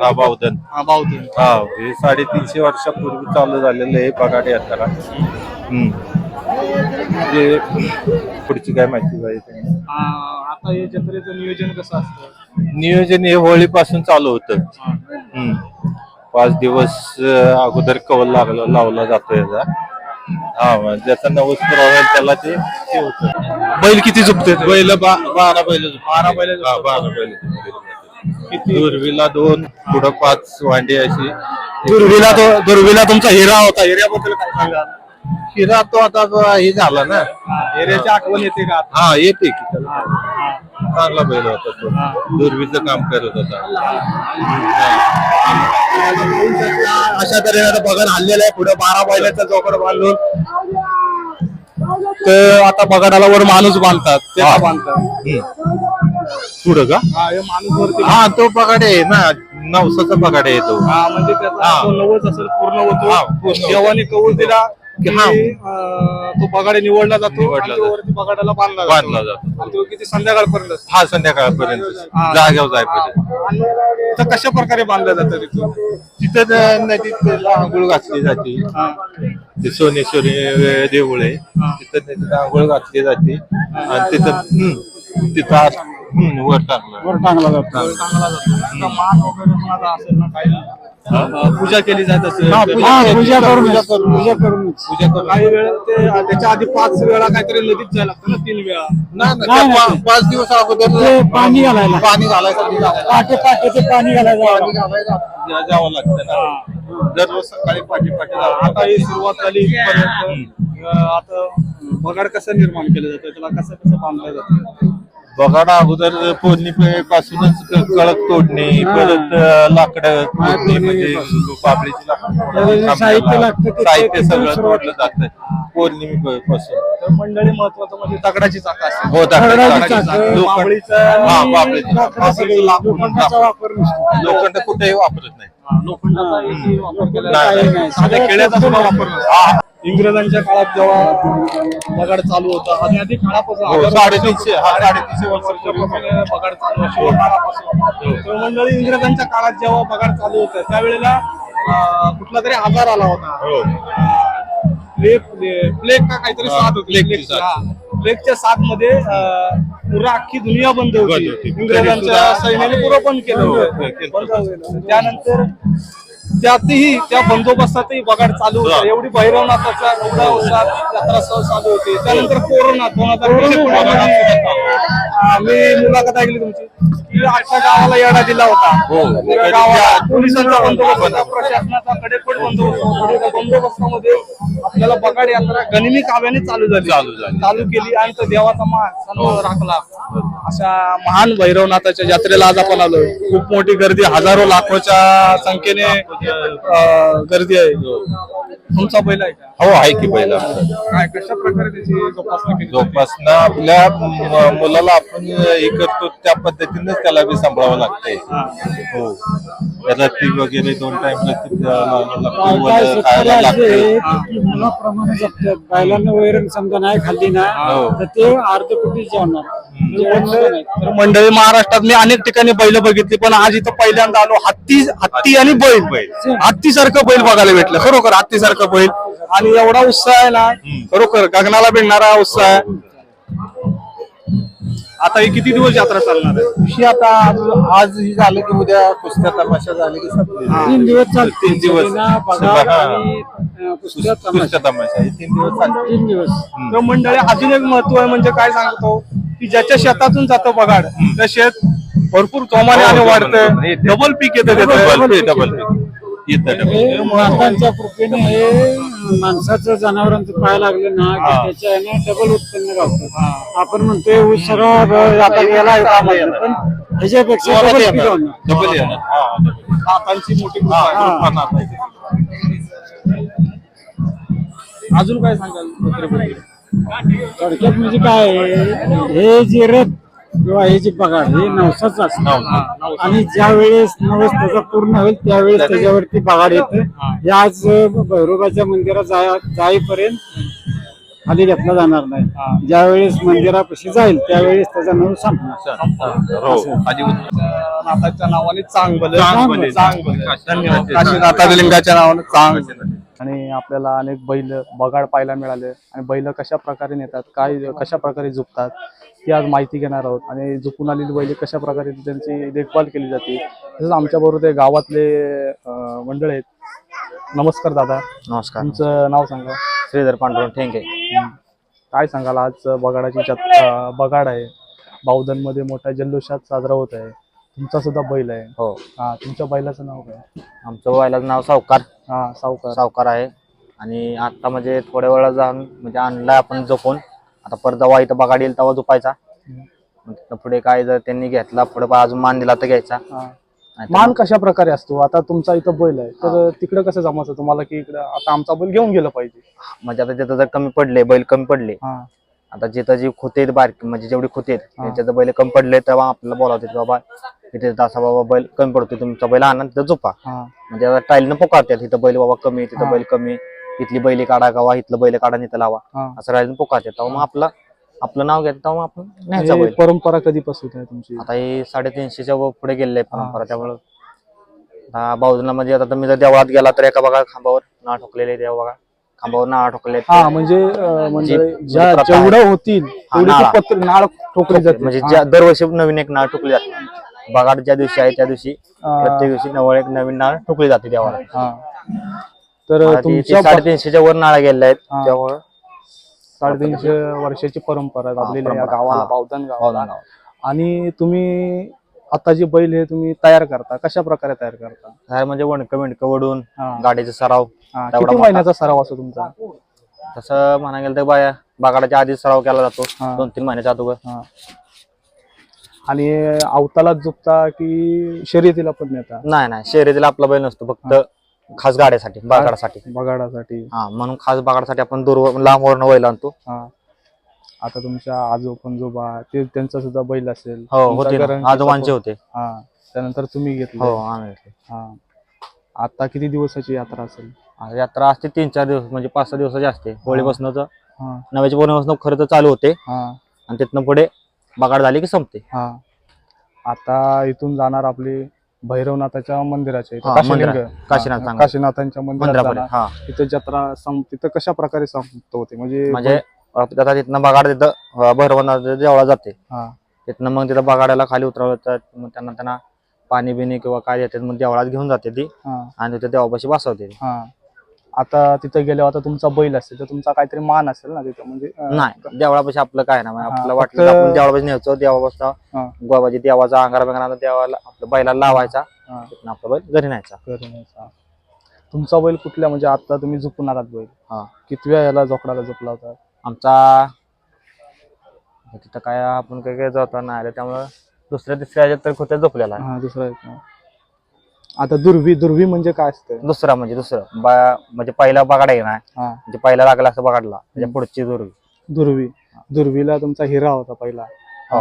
हा बावधन हा बावधन हा हे साडेतीनशे वर्षापूर्वी चालू झालेलं आहे बगाड यात्रा. हम्म. जे पुढची काय माहिती पाहिजे आ, आता हे जत्रेचं नियोजन कसं असतं? नियोजन हे होळीपासून चालू होतं. हम्म. पाच दिवस अं, अगोदर कवल लागला लावला जातो याचा. हा मग ज्याचा नवस पुरावा होईल त्याला ते होतं. बैल किती झुकते बैल बा- बारा बैल बारा बैल हा, बारा बैल दुर्वीला दोन पुढं पाच वांडी अशी. दुर्वीला तो दुर्वीला तुमचा हिरा होता. हिऱ्याबद्दल काय सांगाल? हिरा तो आता हे झाला ना. हिऱ्याची आठवण येते का? आता? हा येते की त्याला. चांगला बैल होता तो. दुर्वीचं काम करत होता. अशा तऱ्हेने आता बघा हल्लेलं आहे. पुढे बारा बैलाचा जोकड बांधून. तर आता बगाडाला वर माणूस बांधतात. ते. का बांधतात. पुढं का हा हे माणूस वरती हा तो पगाडे आहे ना नवसाचा पगाडे येतो हा म्हणजे त्याचा हा. तो नवस असेल पूर्ण हा, होतो पूर्ण. देवाने कौल दिला की हा. अं, तो बगाडे निवडला जातो निवडला आणि तो जातो. वरती बगाडाला बांधला बांधला जातो. आणि तो किती संध्याकाळपर्यंत असतो. हा संध्याकाळपर्यंत हा. जाग्यावर जायपर्यंत तर कशा प्रकारे बांधलं जातं तिथून तिथं न- नदीत आंघोळ घातली जाते. ते सोनेश्वरी देऊळ आहे. तिथं नदीत आंघोळ घातली जाते आणि तिथं हम्म, तिथं आत- हम्म, वर टाकला. वर टांगला जातो. टांगला जातो. आता मान वगैरे पण आता असेल ना काही. अं, पूजा केली जात असेल. हा, पूजा करून पूजा करून. पूजा करून. पूजा करून. काही वेळ ते त्याच्या आधी पाच वेळा काहीतरी नदीत जायला लागतं ना तीन वेळा. नाही, पाच दिवस अगोदर पाणी घालायला. पाणी घालायसाठी पाटे पाणी पाणी घालायला. जा- जावं लागतं ना. दररोज सकाळी पाठी पाठी जावं आता ही सुरुवात झाली इथपर्यंत. अं, आता बगाड कसं निर्माण केलं जातं? त्याला कसं कसं बांधलं जातं? बघाडा अगोदर फोडणी पासूनच कळक तोडणे परत लाकडं तोडणे म्हणजे पापडीची लाकडं साहित्य सगळं तोडलं जातं पौर्णिमेपासून तर मंडळी महत्वाचं म्हणजे दगडाची चाक असते हो, दगडाची लोखंड- हा. लोखंड कुठेही वापरत नाही. लोखंडाचा इथे वापर केला नाही, जात नाही. साध्या खेड्याचा सुद्धा वापर. इंग्रजांच्या काळात जेव्हा बगाड चालू होता आणि आधी काळापासून हो, हजारो साडेतीनशे हा साडेतीनशे वर्षापूर्वी बगाड चालू शिवकाळापासून. तर मंडळी इंग्रजांच्या काळात जेव्हा बगाड चालू होतं त्यावेळेला कुठला तरी आजार आला होता हो प्लेग प्लेग का काहीतरी हा, साथ होती. हा. प्लेगच्या साथमध्ये पुरा अख्खी दुनिया बंद होती. इंग्रजांच्या सैन्याने पुरं बंद केलं हो. त्यानंतर त्यातही त्या बंदोबस्तातही बगाड चालू होता. हा. एवढी भैरवनाथाचा एवढा यात्रा सहज चालू होती. त्यानंतर कोरोना दोन हजार मी मुलाखत ऐकली तुमची. की गावाला येडा दिला होता. हो. गावाला पोलिसांचा बंदोबस्त होता प्रशासनाचा कडेपड बंदोबस्त होता. त्या बंदोबस्तामध्ये आपल्याला बगाड यात्रा गनिमी काव्याने चालू झाली. चालू झाली. चालू केली आणि तो देवाचा मान सन्मान राखला. अशा महान भैरवनाथाच्या यात्रेला आज आपण आलोय. खूप मोठी गर्दी हजारो लाखोच्या संख्येने अं, गर्दी आहे. तुमचा आहे का? हो आहे की पहिला काय कशा प्रकारे त्याची जोपासना केली? जोपासना आपल्या म- मुलाला आपण हे करतो त्या पद्धतीनेच त्याला बी सांभाळावं लागतंय. हो. रत्ती वगैरे दोन टाइम रत्ती द्यावं लागतं, वलं खायला लागते मुलाप्रमाणे बैलांना वैरण समजा नाही खाल्ली ना हो. तर ते अर्ध जेवणार. जेवण सुद्धा नाही. तर मंडळी महाराष्ट्रात मी अनेक ठिकाणी बैल बघितली पण आज इथं पहिल्यांदा आलो हत्ती हत्ती आणि बैल. बैल. हत्ती सारखं बैल बघायला भेटलं. खरोखर हत्ती सारखं बैल. आणि एवढा उत्साह आहे ना खरोखर गगनाला भिडणारा उत्साह आहे. आता ही किती दिवस यात्रा चालणार आहे? खुशी आता आज- आज ही झालं की उद्या कुस्त्या तमाशा झाले की संपली. तीन दिवस चालते तीन दिवस. सगळ्यांना पगार हा. आणि अं, कुस्त्या तमाशा. कुस्त्या तमाशा. हे तीन दिवस चालते तीन दिवस. तर मंडळी अजून एक महत्त्व आहे म्हणजे काय सांगतो? की ज्याच्या शेतातून जातं बघाड त्या शेत भरपूर जोमाने आणि हो, वाढतंय. जोमाने. डबल पीक येतं डबल त्याचं. पीक, डबल पीक. कृपेने हे माणसाचं जनावरांचं पाय लागलं ना की हा. त्याच्या डबल उत्पन्न गावतं आपण म्हणतोय ऊस सगळा ब- आता पण ह्याच्यापेक्षा डबल येणार. पीक होणार. डबल येणार हा, मोठी कृपा हा, आहे. कृपा नाथाची. अजून काय सांगाल? थोडक्यात म्हणजे काय आहे, हे जे रथ किंवा हे जे पगार हे नवसाच असतं. आणि ज्या वेळेस नवस त्याचा पूर्ण होईल त्यावेळेस त्याच्यावरती पगार येतं. हे. आज भैरोबाच्या मंदिरात जाय- जाईपर्यंत खाली घेतला जाणार. नाही. ज्यावेळेस मंदिरापाशी जाईल त्यावेळेस त्याचा नऊ संपणार. हो नाथाच्या नावाने चांगलं चांगलं. चांगलं धन्यवाद. काशीनाथ. लिंगाच्या नावाने चांगलं आणि आपल्याला अनेक बैल बगाड पाहायला मिळाले. आणि बैल कशा प्रकारे नेतात काय कशा प्रकारे झुकतात ती आज माहिती घेणार आहोत. आणि झुकून आलेली बैल कशा प्रकारे त्यांची देखभाल केली जाते तसंच आमच्या बरोबर ते गावातले मंडळ आहेत. नमस्कार दादा. नमस्कार. तुमचं नाव सांगा. श्रीधर पांडुरंग ठेंगे. काय सांगाल? आज बगाडाची बगाड आहे बावधनमध्ये मोठ्या जल्लोषात साजरा होत आहे. तुमचा सुद्धा बैल आहे. हो. हा तुमच्या बैलाचं नाव काय? आमचं व्हायलाच नाव सावकार. हा सावकार. सावकार आहे. आणि आता म्हणजे थोड्या वेळा जाऊन म्हणजे आणलाय आपण जपून. आता परत जेव्हा इथं बघाड येईल तेव्हा झोपायचा मग तिथनं पुढे काय जर त्यांनी घेतला पुढे अजून मान दिला तर घ्यायचा. हा. नाहीतर मान कशा प्रकारे असतो? आता तुमचा इथं बैल आहे तर तिकडे कसं जमायचं तुम्हाला की इकडे आता आमचा बैल घेऊन गेलं पाहिजे? म्हणजे आता तिथं जर कमी पडले बैल कमी पडले. हा. आता जिथं जी खोते आहेत बारकी म्हणजे जेवढी खोते आहेत त्याच्यात बैल कमी पडले तेव्हा आपल्याला बोलावते बाबा इथे असा बाबा बैल कमी पडतो तुमचा बैल आणा तिथं झोपा. हा. म्हणजे आता टाईलनं पुकारतात इथं बैल बाबा कमी तिथं बैल कमी इथली बैली काढा गावा इथलं बैल काढा इथं लावा. हा. असं राहिलं पुकारतात तेव्हा मग आपलं आपलं नाव घेत तेव्हा आपण न्यायचा हे बैल. परंपरा कधीपासून आहे तुमची? आता हे साडेतीनशेच्या वर पुढे गेलेलं आहे परंपरा त्यामुळं. आता बाजूला म्हणजे आता तुम्ही जर देवळात गेला तर एका बघा खांबावर नाव ठोकलेले देव बघा. खांबावर नाव ठोकले हा म्हणजे अं, म्हणजे जी- ज्या जी प्रथा आहे. जेवढं होतील तेवढी ती नाळा. पत्र नाळ ठोकली जाते. म्हणजे ज्या दरवर्षी नवीन एक नाळ ठोकली जाते. बघाड ज्या दिवशी आहे त्या दिवशी हा. प्रत्येक दिवशी नवळ एक नवीन नाळ ठोकली जाते देवाला. हा. तर ती- तुमच्या साडेतीनशेच्या वर नाळा गेलेल्या आहेत. त्यामुळं साडेतीनशे वर्षाची परंपरा आहे आपली या. गावाला हा. बावधन गावाला. आणि तुम्ही आता जे बैल हे तुम्ही तयार करता कशा प्रकारे तयार करता म्हणजे वणकं विणकं वडून हा. गाडीचा सराव हा, तेवढा किती मोठा. महिन्याचा सराव असतो तुमचा तसं म्हणा गेलं तर बाया बागाडाच्या आधी सराव केला जातो. दोन तीन महिन्याच्या अगोदर हा. आणि अवतालात झुकता की शर्यतीला पण नेता नाही नाही शर्यतीला आपला बैल नसतो फक्त खास गाड्यासाठी बागाडासाठी बगाडासाठी हा म्हणून खास बागाडासाठी आपण दूर लांब वरण बैल आणतो. हा. आता तुमच्या आजो पंजोबा ते त्यांचा सुद्धा बैल असेल. हो होते ना. आजोबांचे होते. हा त्यानंतर तुम्ही घेतलं. हो आम्ही घेतले. हा. आता किती दिवसाची यात्रा असेल? हा, यात्रा असते तीन चार दिवस म्हणजे पाच सहा दिवसाची असते. होळी हा. नव्याच्या पौर्णिमेपासून खरं तर चालू होते. हा. आणि तिथनं पुढे बागाड झाली की संपते. हा. आता इथून जाणार आपली भैरवनाथाच्या मंदिराच्या इथं हा, काशीलिंग. मंदिरात. काशीनाथ हा. काशीनाथांच्या मंदिरात. हा तिथं जत्रा सं तिथं कशा प्रकारे संपत होते म्हणजे म्हणजे अं, आता तिथनं बागाड तिथं भरवनाथ देवळा जाते हा तिथनं मग तिथं बागाड्याला खाली उतरवतात मग त्यांना त्यांना पाणी बिणी किंवा काय देतात मग देवळात घेऊन जाते ती हा आणि तिथे देवापाशी बसवते ती. हा आता तिथं गेल्यावर आता तुमचा बैल असेल तर तुमचा काहीतरी मान असेल ना तिथं? म्हणजे अं, नाही देवळापाशी आपलं काय ना आपल्याला हा, वाटलं तर फक्त- आपण देवळापाशी न्यायचो देवापासून हा, गोबाजी देवाचा अंगारा बिंगारा देवाला आपल्या बैलाला लावायचा हा, तिथनं आपला बैल घरी न्यायचा. हा. तुमचा बैल कुठल्या म्हणजे आता तुम्ही झुकून आलात बैल? हा. कितव्या याला जोकडाला झोपला होता? आमचा तिथं काय आपण काय काय जाता नाही आलं त्यामुळं दुसऱ्या तिसऱ्या ह्याच्यात तर खोट्यात झोपलेला आहे. हा दुसरा एक, हा. आता दुर्वी दुर्वी म्हणजे काय असतं दुसरा म्हणजे दुसरं. बा- म्हणजे पहिला बगाड आहे ना हा. म्हणजे पहिला लागला असं बगाडला. त्याच्या पुढची दुर्वी. दुर्वी. दुर्वीला तुमचा हिरा होता पहिला. हो.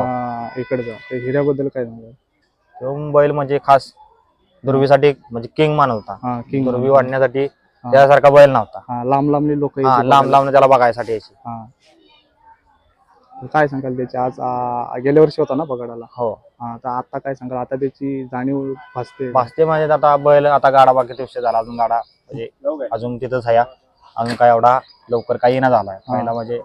इकडचा त्या हिऱ्याबद्दल काय सांगाल? तो बैल म्हणजे खास दुर्वीसाठी म्हणजे किंग मान होता. हा किंग दुर्वी वाढण्यासाठी त्यासारखा बैल नव्हता. हा लांब लांबली लोक हा लांब लांब त्याला बघायसाठी यायची. काय सांगाल त्याची? आज आ, गेल्या वर्षी होता ना बगाडाला. हो. हा तर आता काय सांगाल? आता त्याची जाणीव भासते. भासते म्हणजे आता बैल आता गाडा बाकी दिवशी झाला. अजून गाडा म्हणजे अजून तिथंच आहे. अजून काय एवढा लवकर काही येणं झालाय पहिला म्हणजे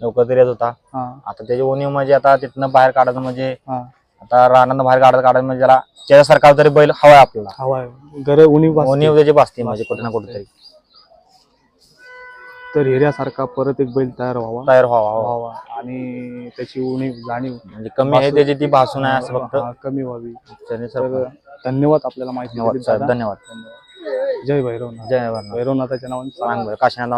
लवकर तरी येत होता. हा. आता त्याची उणीव म्हणजे आता तिथनं बाहेर काढायचं म्हणजे हा. आता रानानं बाहेर काढत काढत म्हणजे त्याला त्याच्यासारखा तरी बैल हवाय आपल्याला. हवा आहे. घर उणीव भासते. उणीव त्याची भासते म्हणजे कुठे ना कुठेतरी. तर हिऱ्यासारखा परत एक बैल तयार व्हावा. तयार व्हावा हो. व्हावा. आणि त्याची उणीव जाणीव. म्हणजे कमी आहे त्याची ती भासून आहे असं फक्त. हा, कमी व्हावी. त्याने तर सर्व- धन्यवाद आपल्याला माहिती धन्यवाद दिली साहेब. दादा. धन्यवाद. जय भैरवनाथ. जय भैरवनाथ. भैरवनाथाच्या नावाने चांगलं काशीनाथ